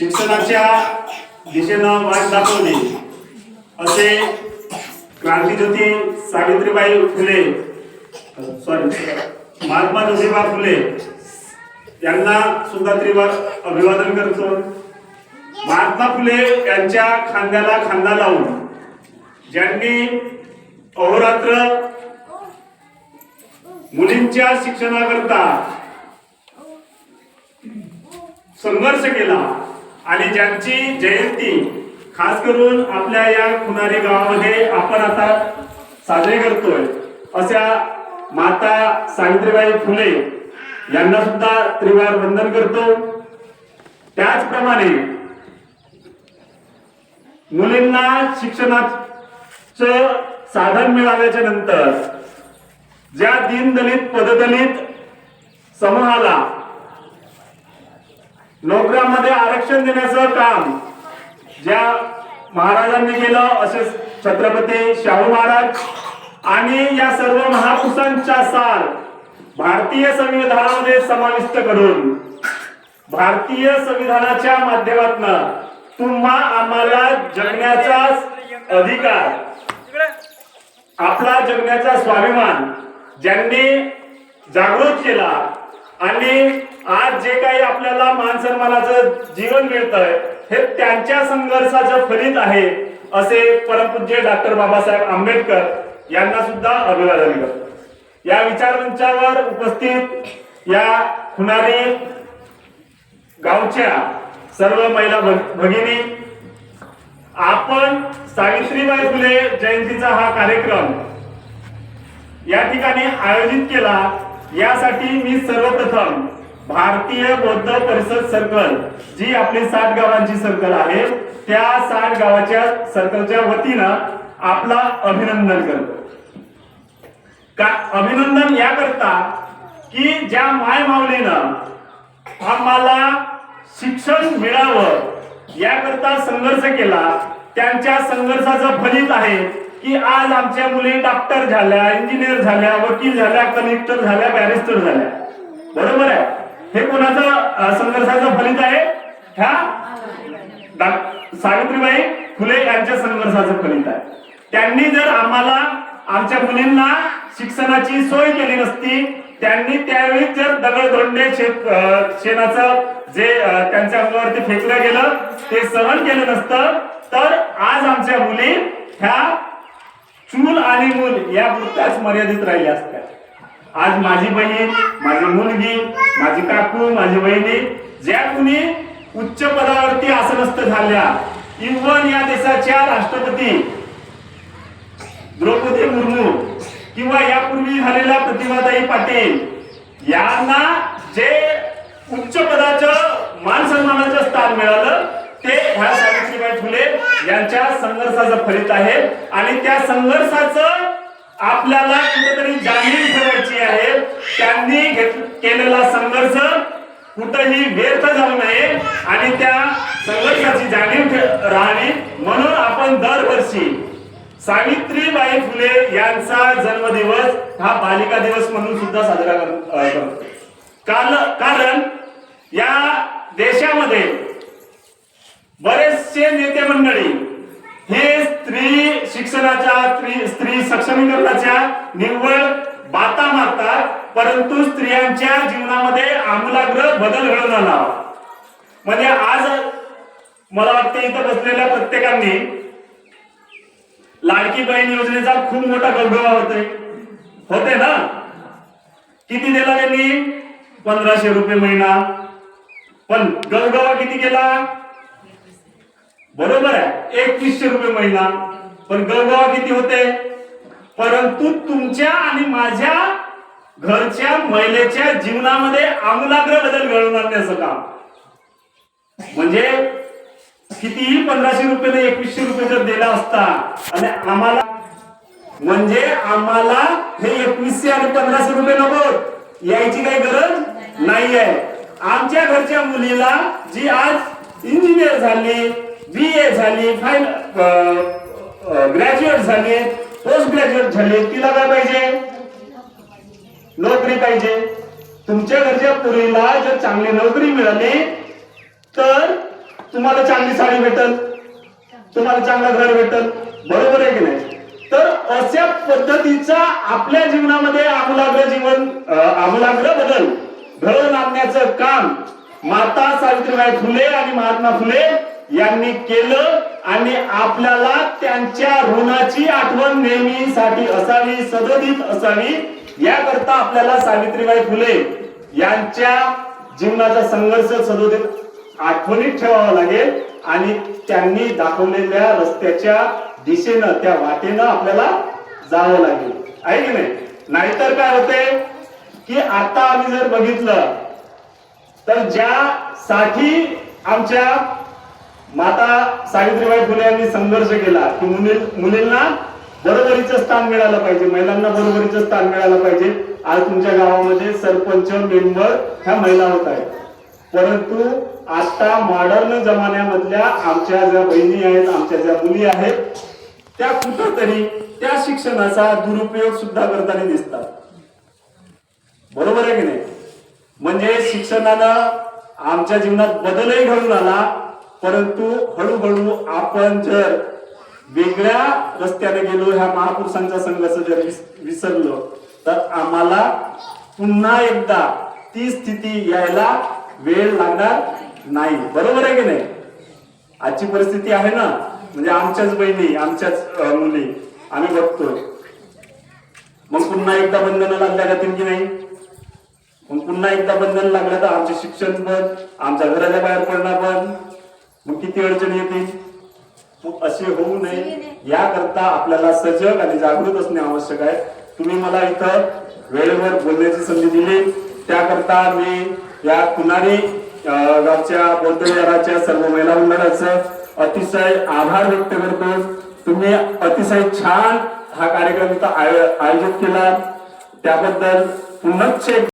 शिक्षणाच्या दिशेनं वाट दाखवली. असे क्रांतीज्योती सावित्रीबाई फुले सॉरी महात्मा ज्योतिबा फुले यांना सुद्धा त्रिवार अभिवादन करतो. महात्मा फुले यांच्या खांद्याला खांदा लावून ज्यांनी अहोरात्र मुलींच्या शिक्षणाकरता संघर्ष केला आणि ज्यांची जयंती खास करून आपल्या या खुनारी गावामध्ये आपण आता साजरे करतोय अशा माता सावित्रीबाई फुले यांना सुद्धा त्रिवार वंदन करतो. त्याचप्रमाणे मुलींना शिक्षणाचं साधन मिळाल्याच्या नंतर ज्या दीनदलित पददलित समूहाला नोकऱ्यांमध्ये आरक्षण देण्याचं काम ज्या महाराजांनी केलं असे छत्रपती शाहू महाराज आणि या सर्व महापुरुषांच्या सार भारतीय संविधानामध्ये समाविष्ट करून भारतीय संविधानाच्या माध्यमातून तुम्हा आम्हाला जगण्याचा अधिकार आपला जगण्याचा स्वाभिमान ज्यांनी जागृत केला आणि आज जे काही आपल्याला मान सन्मानाचं जीवन मिळतंय हे त्यांच्या संघर्षाचं फलित आहे असे परमपूज्य डॉक्टर बाबासाहेब आंबेडकर यांना सुद्धा अभिवादन करतो. या विचारमंचावर उपस्थित या खुनारी गावच्या सर्व महिला भगिनी आपण सावित्रीबाई फुले जयंतीचा हा कार्यक्रम या ठिकाणी आयोजित केला. यासाठी मी सर्वप्रथम भारतीय बौद्ध परिषद सर्कल जी आपली साठ गावांची सर्कल आहे त्या साठ गावाच्या सर्कलच्या वतीनं आपला अभिनंदन करतो. का अभिनंदन याकरता की ज्या माय माऊलीनं आम्हाला शिक्षण मिळावं याकरता संघर्ष केला त्यांच्या संघर्षाचं फलित आहे की आज आमच्या मुली डॉक्टर झाल्या इंजिनियर झाल्या वकील झाल्या कलेक्टर झाल्या बॅरिस्टर झाल्या. बरोबर आहे? हे कोणाचं संघर्षाचं फलित आहे? ह्या सावित्रीबाई फुले यांच्या संघर्षाचं फलित आहे. त्यांनी जर आम्हाला आमच्या मुलींना शिक्षणाची सोय केली नसती त्यांनी त्यावेळी जर दगडधोंडे शेत शेणाचं जे त्यांच्या अंगावरती फेकलं गेलं ते सहन केलं नसतं तर आज आमच्या मुली ह्या चूल आणि मूल या पुरत्याच मर्यादित राहिल्या असत्या आज माझी बहीण माझी मुलगी माझी काकू माझी बहिणी ज्या कुणी उच्च पदावरती आसनस्थ झाल्या इव्हन या देशाच्या राष्ट्रपती द्रौपदी मुर्मू किंवा यापूर्वी झालेल्या प्रतिभाताई पाटील यांना जे उच्च पदाचं मान सन्मानाचं स्थान मिळालं ते ह्या सावित्रीबाई फुले यांच्या संघर्षाचं फलित आहे. आणि त्या संघर्षाचं आपल्याला कुठेतरी जाणीव ठेवायची आहे. त्यांनी घेत- केलेला संघर्ष कुठंही व्यर्थ जाऊ नये. आणि त्या संघर्षाची जाणीव ठे- राहावी. म्हणून आपण दरवर्षी सावित्रीबाई फुले यांचा जन्मदिवस हा बालिका दिवस म्हणून सुद्धा साजरा करतो. काल- कारण या देशामध्ये बरेचसे नेते मंडळी हे स्त्री शिक्षणाच्या स्त्री सक्षमीकरणाच्या निव्वळ बाता मारतात परंतु स्त्रियांच्या जीवनामध्ये आमूलाग्र बदल घडून आला. म्हणजे आज मला वाटतं इथं बसलेल्या प्रत्येकांनी लाडकी बहीण योजनेचा खूप मोठा गौरवा होतोय. होते ना? किती दिला त्यांनी? पंधराशे रुपये महिना. पण गौरवा किती केला? बरोबर आहे. एकवीसशे रुपये महिना. पण गळगाव किती होते? परंतु तुमच्या आणि माझ्या घरच्या महिलेच्या जीवनामध्ये आमूलाग्र बदल घडवून आणण्याचं काम. म्हणजे कितीही पंधराशे रुपये एकवीसशे रुपये जर दिला असता आणि आम्हाला म्हणजे आम्हाला हे एकवीसशे आणि पंधराशे रुपये नको. यायची काही गरज नाही आहे आमच्या घरच्या मुलीला जी आज इंजिनियर झाली बी ए झाली फाईल ग्रॅज्युएट झाले पोस्ट ग्रॅज्युएट झाले तिला काय पाहिजे? नोकरी पाहिजे. तुमच्या घरच्या पुरीला जर चांगली नोकरी मिळाली तर तुम्हाला चांगली साडी भेटल. तुम्हाला चांगलं घर भेटल. बरोबर आहे की नाही? तर अशा पद्धतीचा आपल्या जीवनामध्ये आमूलाग्र जीवन आमूलाग्र बदल घडवून आणण्याचं काम माता सावित्रीबाई फुले आणि महात्मा फुले यांनी केलं आणि आपल्याला त्यांच्या ऋणाची आठवण नेहमीसाठी असावी सदोदित असावी याकरता आपल्याला सावित्रीबाई फुले यांच्या जीवनाचा संघर्ष सदोदित आठवणीत ठेवावा लागेल आणि त्यांनी दाखवलेल्या रस्त्याच्या दिशेनं त्या वाटेनं आपल्याला जावं लागेल. आहे की नाही? नाहीतर काय होते की आता आम्ही जर बघितलं तर ज्यासाठी आमच्या माता सावित्रीबाई फुले यांनी संघर्ष केला की मुली मुलींना बरोबरीचं स्थान मिळालं पाहिजे. महिलांना बरोबरीचं स्थान मिळालं पाहिजे. आज तुमच्या गावामध्ये सरपंच मेंबर ह्या महिला होत आहेत. परंतु आता मॉडर्न जमान्यामधल्या आमच्या ज्या बहिणी आहेत आमच्या ज्या मुली आहेत त्या कुठंतरी त्या शिक्षणाचा दुरुपयोग सुद्धा करताना दिसतात. बरोबर आहे की नाही? म्हणजे शिक्षणानं आमच्या जीवनात बदलही घडून आला. परंतु हळूहळू आपण जर वेगळ्या रस्त्याने गेलो ह्या महापुरुषांचा संघाचं जर विसरलो तर आम्हाला पुन्हा एकदा ती स्थिती यायला वेळ लागणार नाही. बरोबर आहे की नाही? आजची परिस्थिती आहे ना? म्हणजे आमच्याच बहिणी आमच्याच मुली आम्ही बघतोय. मग पुन्हा एकदा बंधनं लागल्या जातील की नाही? मग पुन्हा एकदा बंधन लागलं तर आमचे शिक्षण बंद आमच्या घराच्या बाहेर पडणं बंद मग किती अडचणी येतील असे होऊ नये. याकरता आपल्याला सजग आणि जागृत असणे आवश्यक आहे. तुम्ही मला इथं वेळेवर बोलण्याची संधी दिली. त्याकरता मी या कुणारी गावच्या बौद्धविहाराच्या सर्व महिला मंडळाचं अतिशय आभार व्यक्त करतो. तुम्ही अतिशय छान हा कार्यक्रम इथं आयो- आयोजित केला. त्याबद्दल पुनश्च